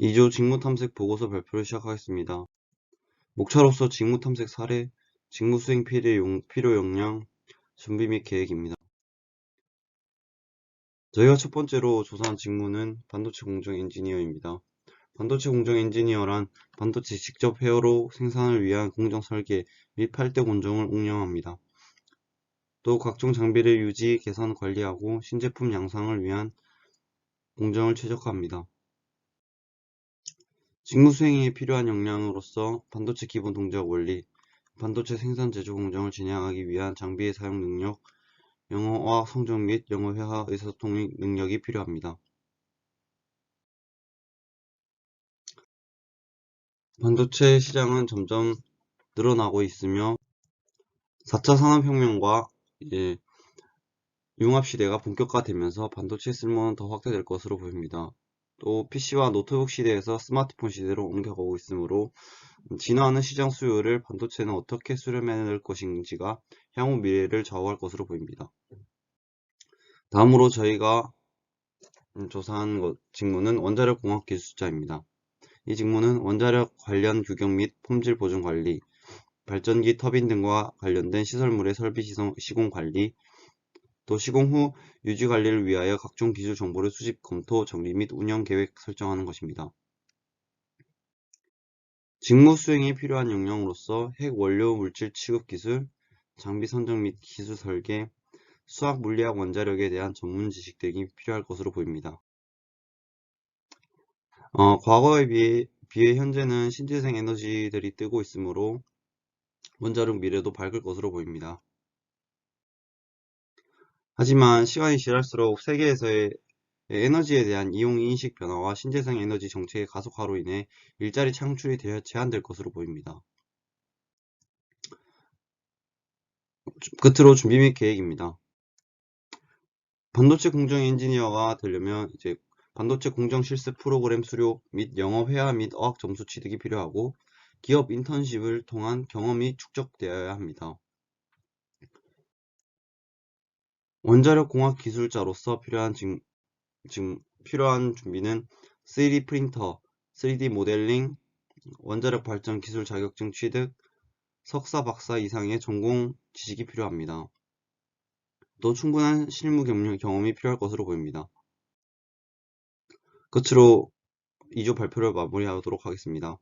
2조 직무탐색 보고서 발표를 시작하겠습니다. 목차로서 직무탐색 사례, 직무수행 필요, 역량, 준비 및 계획입니다. 저희가 첫 번째로 조사한 직무는 반도체 공정 엔지니어입니다. 반도체 공정 엔지니어란 반도체 직접 회로로 생산을 위한 공정 설계 및 8대 공정을 운영합니다. 또 각종 장비를 유지, 개선, 관리하고 신제품 양상을 위한 공정을 최적화합니다. 직무 수행에 필요한 역량으로서 반도체 기본 동작 원리, 반도체 생산 제조 공정을 진행하기 위한 장비의 사용 능력, 영어 어학 성적 및 영어 회화 의사소통 능력이 필요합니다. 반도체 시장은 점점 늘어나고 있으며 4차 산업혁명과 융합시대가 본격화되면서 반도체 쓸모는 더 확대될 것으로 보입니다. 또 PC와 노트북 시대에서 스마트폰 시대로 옮겨가고 있으므로 진화하는 시장 수요를 반도체는 어떻게 수렴해낼 것인지가 향후 미래를 좌우할 것으로 보입니다. 다음으로 저희가 조사한 것, 직무는 원자력 공학 기술자입니다. 이 직무는 원자력 관련 규격 및 품질 보증 관리, 발전기 터빈 등과 관련된 시설물의 설비 시공 관리, 또 시공 후 유지 관리를 위하여 각종 기술 정보를 수집, 검토, 정리 및 운영 계획 설정하는 것입니다. 직무 수행에 필요한 역량으로서 핵 원료 물질 취급 기술, 장비 선정 및 기술 설계, 수학 물리학 원자력에 대한 전문 지식 등이 필요할 것으로 보입니다. 어, 과거에 비해, 비해 현재는 신재생 에너지들이 뜨고 있으므로 원자력 미래도 밝을 것으로 보입니다. 하지만 시간이 지날수록 세계에서의 에너지에 대한 이용 인식 변화와 신재생 에너지 정책의 가속화로 인해 일자리 창출이 제한될 것으로 보입니다. 끝으로 준비 및 계획입니다. 반도체 공정 엔지니어가 되려면 이제 반도체 공정 실습 프로그램 수료 및 영어 회화 및 어학 점수 취득이 필요하고 기업 인턴십을 통한 경험이 축적되어야 합니다. 원자력 공학 기술자로서 필요한 지, 지금 필요한 준비는 3D 프린터, 3D 모델링, 원자력 발전 기술 자격증 취득, 석사 박사 이상의 전공 지식이 필요합니다. 또 충분한 실무 경험이 필요할 것으로 보입니다. 끝으로 2조 발표를 마무리하도록 하겠습니다.